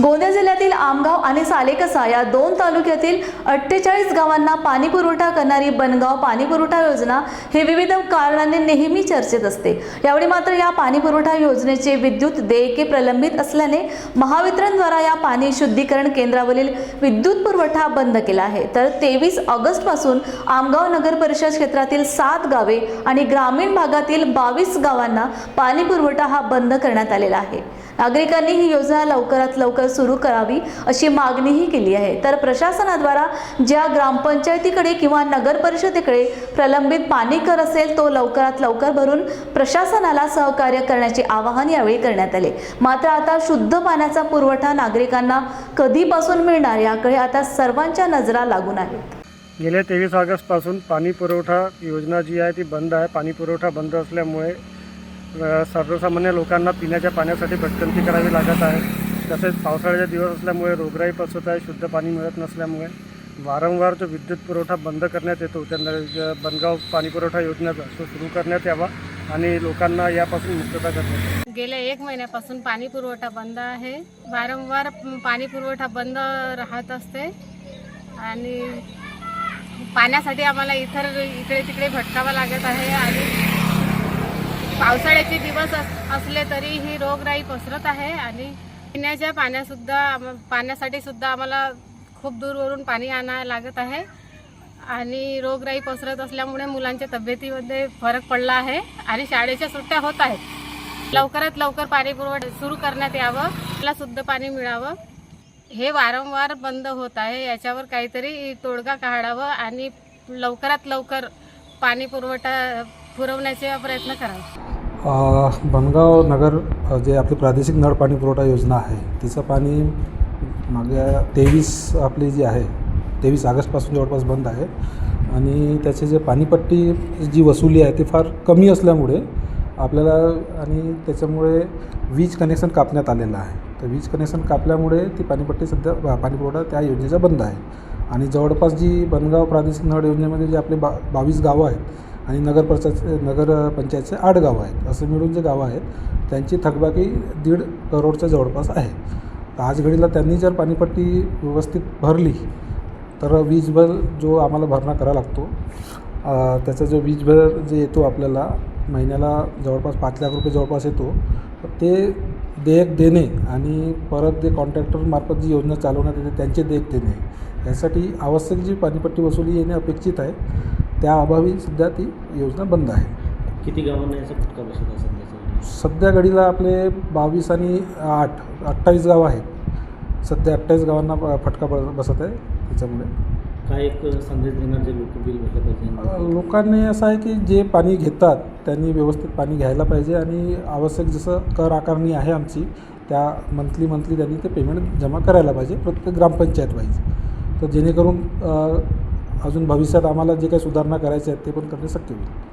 गोंदिया जिल्ह्यातील आमगाव आणि सालेकसा या दोन तालुक्यातील अठ्ठेचाळीस गावांना पाणी पुरवठा करणारी बनगाव पाणी पुरवठा योजना हे विविध कारणाने नेहमी चर्चेत असते. यावेळी मात्र या पाणी पुरवठा योजनेचे विद्युत देयके प्रलंबित असल्याने महावितरणद्वारा या पाणी शुद्धीकरण केंद्रावरील विद्युत पुरवठा बंद केला आहे. तर तेवीस ऑगस्टपासून आमगाव नगर परिषद क्षेत्रातील सात गावे आणि ग्रामीण भागातील बावीस गावांना पाणी पुरवठा हा बंद करण्यात आलेला आहे. नागरिकांनी ही योजना लवकरात लवकर सुरू करावी अशी मागणीही केली आहे. तर प्रशासनाद्वारा ज्या ग्रामपंचायतीकडे किंवा नगर परिषदेकडे प्रलंबित पाणी कर असेल तो लवकरात लवकर भरून प्रशासनाला सहकार्य करण्याचे आवाहन यावेळी करण्यात आले. मात्र आता शुद्ध पाण्याचा पुरवठा नागरिकांना कधीपासून मिळणार याकडे आता सर्वांच्या नजरा लागून आहेत. गेल्या तेवीस ऑगस्टपासून पाणी पुरवठा योजना जी आहे ती बंद आहे. पाणी पुरवठा बंद असल्यामुळे सर्वसामान्य लोकांना पिण्याच्या पाण्यासाठी भटकंती करावी लागत आहे. तसेच पावसाळ्याचे दिवस असल्यामुळे रोगराई पसरत आहे शुद्ध पाणी मिळत नसल्यामुळे वारंवार जो विद्युत पुरवठा बंद करण्यात येतो. त्यांना बनगाव पाणी पुरवठा योजनेचा तो सुरू करण्यात यावा आणि लोकांना यापासून मुक्तता करण्यात गेल्या एक महिन्यापासून पाणी पुरवठा बंद आहे. वारंवार पाणी पुरवठा बंद राहत असते. आणि पाण्यासाठी आम्हाला इतर इकडे तिकडे भटकावं लागत आहे आणि पावसाळ्याचे दिवस असले तरी ही रोगराई पसरत आहे आणि पिण्याच्या पाण्यासुद्धा पाण्यासाठी सुद्धा आम्हाला खूप दूरवरून पाणी आणायला लागत आहे. आणि रोगराई पसरत असल्यामुळे मुलांच्या तब्येतीमध्ये फरक पडला आहे आणि शाळेच्या सुट्ट्या होत आहेत. लवकरात लवकर पाणी पुरवठा सुरू करण्यात यावं मला शुद्ध पाणी मिळावं. हे वारंवार बंद होत आहे याच्यावर काहीतरी तोडगा काढावं आणि लवकरात लवकर पाणी पुरवठा पुरवण्याचा प्रयत्न करावा. बनगाव नगर जे आपली प्रादेशिक नळ पाणी पुरवठा योजना आहे तिचं पाणी मागे तेवीस आपली जी आहे तेवीस ऑगस्टपासून जवळपास बंद आहे. आणि त्याचे जे पाणीपट्टी जी वसुली आहे ती फार कमी असल्यामुळे आपल्याला आणि त्याच्यामुळे वीज कनेक्शन कापण्यात आलेलं आहे. तर वीज कनेक्शन कापल्यामुळे ती पाणीपट्टी सध्या पाणीपुरवठा त्या योजनेचा बंद आहे. आणि जवळपास जी बनगाव प्रादेशिक नळ योजनेमध्ये जे आपले बा बावीस गावं आहेत आणि नगर पंचायत नगर पंचायतचे आठ गावं आहेत. असं मिळून जे गावं आहेत त्यांची थकबाकी दीड करोडच्या जवळपास आहे. तर आज घडीला त्यांनी जर पाणीपट्टी व्यवस्थित भरली तर वीज बिल जो आम्हाला भरणा करावा लागतो त्याचा जो वीज बिल जे येतो आपल्याला महिन्याला जवळपास पाच लाख रुपये जवळपास येतो ते देयक देणे आणि परत जे कॉन्ट्रॅक्टरमार्फत जी योजना चालवण्यात येते त्यांचे देयक देणे यासाठी आवश्यक जी पाणीपट्टी वसुली येणे अपेक्षित आहे. त्या अभावी सध्या ती योजना बंद आहे. किती गावांना याचा फटका बसत आहे सध्याचा सध्या घडीला आपले बावीस आणि आठ अठ्ठावीस गाव आहेत. सध्या अठ्ठावीस गावांना फटका बसत आहे त्याच्यामुळे. काय एक संदेश देणार जे लोक बिल पाहिजे? लोकांनी असं आहे की जे पाणी घेतात त्यांनी व्यवस्थित पाणी घ्यायला पाहिजे आणि आवश्यक जसं कर आकारणी आहे आमची त्या मंथली मंथली त्यांनी ते पेमेंट जमा करायला पाहिजे प्रत्येक ग्रामपंचायत वाईज. तर जेणेकरून अजून भविष्यात आम्हाला जे काही सुधारणा करायच्या आहेत ते पण करणे शक्य होईल.